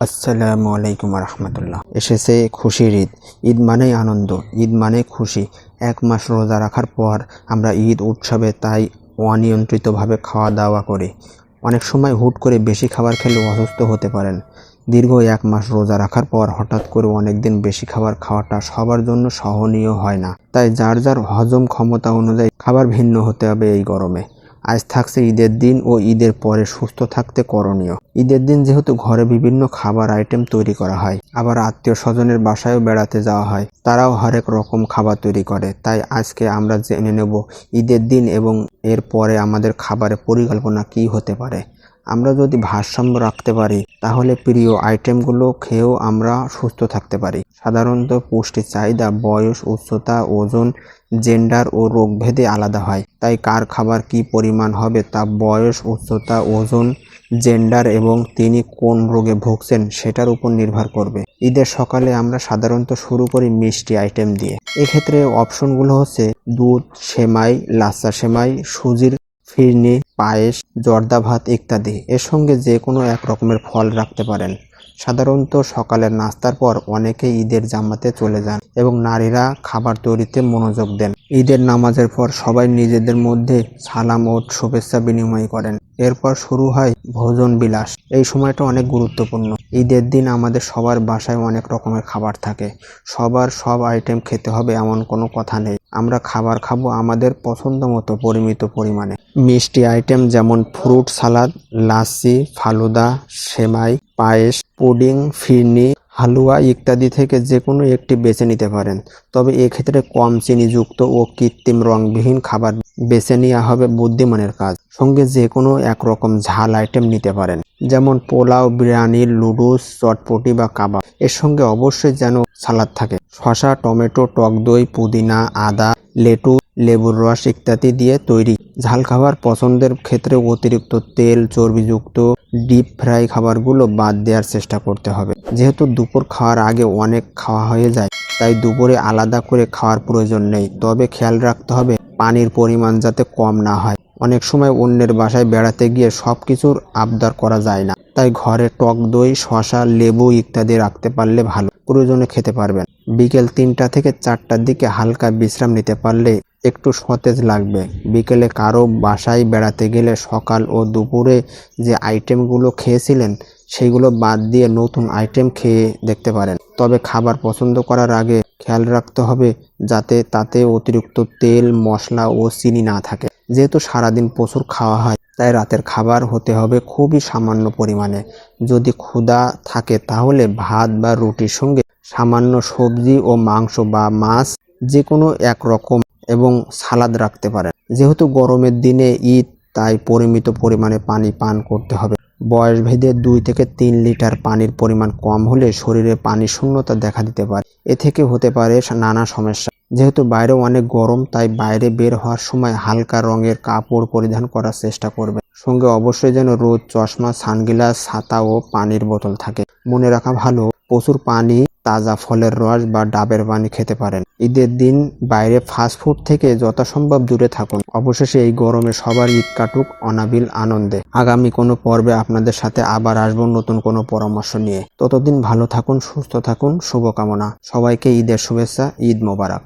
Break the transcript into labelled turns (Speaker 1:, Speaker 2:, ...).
Speaker 1: আসসালামু আলাইকুম রহমতুল্লাহ এসেছে খুশির ঈদ। ঈদ মানেই আনন্দ, ঈদ মানে খুশি। এক মাস রোজা রাখার পর আমরা ঈদ, উৎসবে তাই অনিয়ন্ত্রিতভাবে খাওয়া দাওয়া করি। অনেক সময় হুট করে বেশি খাবার খেলে অসুস্থ হতে পারেন। দীর্ঘ এক মাস রোজা রাখার পর হঠাৎ করে অনেক দিন বেশি খাবার খাওয়াটা সবার জন্য সহনীয় হয় না। তাই যার যার হজম ক্ষমতা অনুযায়ী খাবার ভিন্ন হতে হবে এই গরমে। আজ থাকছে ঈদের দিন ও ঈদের পরে সুস্থ থাকতে করণীয়। ঈদের দিন যেহেতু ঘরে বিভিন্ন খাবার আইটেম তৈরি করা হয়, আবার আত্মীয় স্বজনের বাসায়ও বেড়াতে যাওয়া হয়, তারাও হরেক রকম খাবার তৈরি করে। তাই আজকে আমরা জেনে নেব ঈদের দিন এবং এর পরে আমাদের খাবারের পরিকল্পনা কি হতে পারে। আমরা যদি ভারসাম্য রাখতে পারি, তাহলে প্রিয় আইটেমগুলো খেয়েও আমরা সুস্থ থাকতে পারি। সাধারণত পুষ্টির চাহিদা, বয়স, উচ্চতা, ওজন, জেন্ডার ও রোগভেদে আলাদা হয়। তাই কার খাবার কি পরিমাণ হবে, তা বয়স, উচ্চতা, ওজন, জেন্ডার এবং তিনি কোন রোগে ভুগছেন সেটার উপর নির্ভর করবে। ঈদের সকালে আমরা সাধারণত শুরু করি মিষ্টি আইটেম দিয়ে। এক্ষেত্রে অপশনগুলো হচ্ছে দুধ, সেমাই লাচ্চা সেমাই, সুজির ফিরনি পায়েস, জর্দা ভাত ইত্যাদি। এর সঙ্গে যে কোনো এক রকমের ফল রাখতে পারেন। সাধারণত সকালের নাস্তার পর অনেকে ঈদের জামাতে চলে যান এবং নারীরা খাবার তৈরিতে মনোযোগ দেন। ঈদের নামাজের পর সবাই নিজেদের মধ্যে সালাম ও শুভেচ্ছা বিনিময় করেন। এরপর শুরু হয় ভোজন বিলাস। এই সময়টা অনেক গুরুত্বপূর্ণ। ঈদের দিন আমাদের সবার বাসায় অনেক রকমের খাবার থাকে। সবার সব আইটেম খেতে হবে এমন কোনো কথা নেই। আমরা খাবার খাব আমাদের পছন্দ মতো পরিমিত পরিমাণে। মিষ্টি আইটেম যেমন ফ্রুট সালাদ লাসি ফালুদা, সেমাই, পায়েস, পুডিং, ফিরনি, হালুয়া ইত্যাদি থেকে যে কোনো একটি বেছে নিতে পারেন। তবে এক্ষেত্রে কম চিনিযুক্ত ও কৃত্রিম রংবিহীন খাবার বেছে নেওয়া হবে বুদ্ধিমানের কাজ। সঙ্গে যে কোনো একরকম ঝাল আইটেম নিতে পারেন। যেমন পোলাও, বিরিয়ানি লুডুস চটপটি বা কাবাব। এর সঙ্গে অবশ্যই যেন সালাদ থাকে। শসা, টমেটো, টক দই, পুদিনা, আদা, লেটু, লেবুর রস ইত্যাদি দিয়ে তৈরি। ঝাল খাবার পছন্দের ক্ষেত্রে অতিরিক্ত তেল, চর্বিযুক্ত ডিপ ফ্রাই খাবারগুলো বাদ দেওয়ার চেষ্টা করতে হবে। যেহেতু দুপুর খাওয়ার আগে অনেক খাওয়া হয়ে যায়, তাই দুপুরে আলাদা করে খাওয়ার প্রয়োজন নেই। তবে খেয়াল রাখতে হবে, পানির পরিমাণ যাতে কম না হয়। অনেক সময় অন্যের বাসায় বেড়াতে গিয়ে সব কিছুর আবদার করা যায় না। তাই ঘরে টক দই, শসা, লেবু ইত্যাদি রাখতে পারলে ভালো। প্রয়োজনে খেতে পারবেন। বিকেল তিনটা থেকে চারটার দিকে হালকা বিশ্রাম নিতে পারলে একটু সতেজ লাগবে। বিকেলে কারও বাসায় বেড়াতে গেলে সকাল ও দুপুরে যে আইটেমগুলো খেয়েছিলেন, সেগুলো বাদ দিয়ে নতুন আইটেম খেয়ে দেখতে পারেন। তবে খাবার পছন্দ করার আগে খেয়াল রাখতে হবে যাতে তাতে অতিরিক্ত তেল, মশলা ও চিনি না থাকে। যেহেতু সারাদিন প্রচুর খাওয়া হয়, তাই রাতের খাবার হতে হবে খুবই সামান্য পরিমাণে। যদি ক্ষুধা থাকে তাহলে ভাত বা রুটির সঙ্গে সামান্য সবজি ও মাংস বা মাছ যে কোনো এক রকম এবং সালাদ রাখতে পারেন। যেহেতু গরমের দিনে ঈদ, তাই পরিমিত পরিমাণে পানি পান করতে হবে। বয়স ভেদে দুই থেকে তিন লিটার পানির পরিমাণ কম হলে শরীরে পানি শূন্যতা দেখা দিতে পারে। এ থেকে হতে পারে নানা সমস্যা। যেহেতু বাইরে অনেক গরম, তাই বাইরে বের হওয়ার সময় হালকা রঙের কাপড় পরিধান করার চেষ্টা করবেন। সঙ্গে অবশ্যই যেন রোদ, চশমা, সানগ্লাস, ছাতা ও পানির বোতল থাকে। মনে রাখা ভালো, প্রচুর পানি তাজা ফলের রস বা ডাবের পানি খেতে পারেন। ঈদের দিন বাইরে ফাস্ট ফুড থেকে যথাসম্ভব দূরে থাকুন। অবশেষে এই গরমে সবার ঈদ কাটুক অনাবিল আনন্দে। আগামী কোনো পর্বে আপনাদের সাথে আবার আসব নতুন কোনো পরামর্শ নিয়ে। ততদিন ভালো থাকুন, সুস্থ থাকুন, শুভকামনা। সবাইকে ঈদের শুভেচ্ছা, ঈদ মোবারক।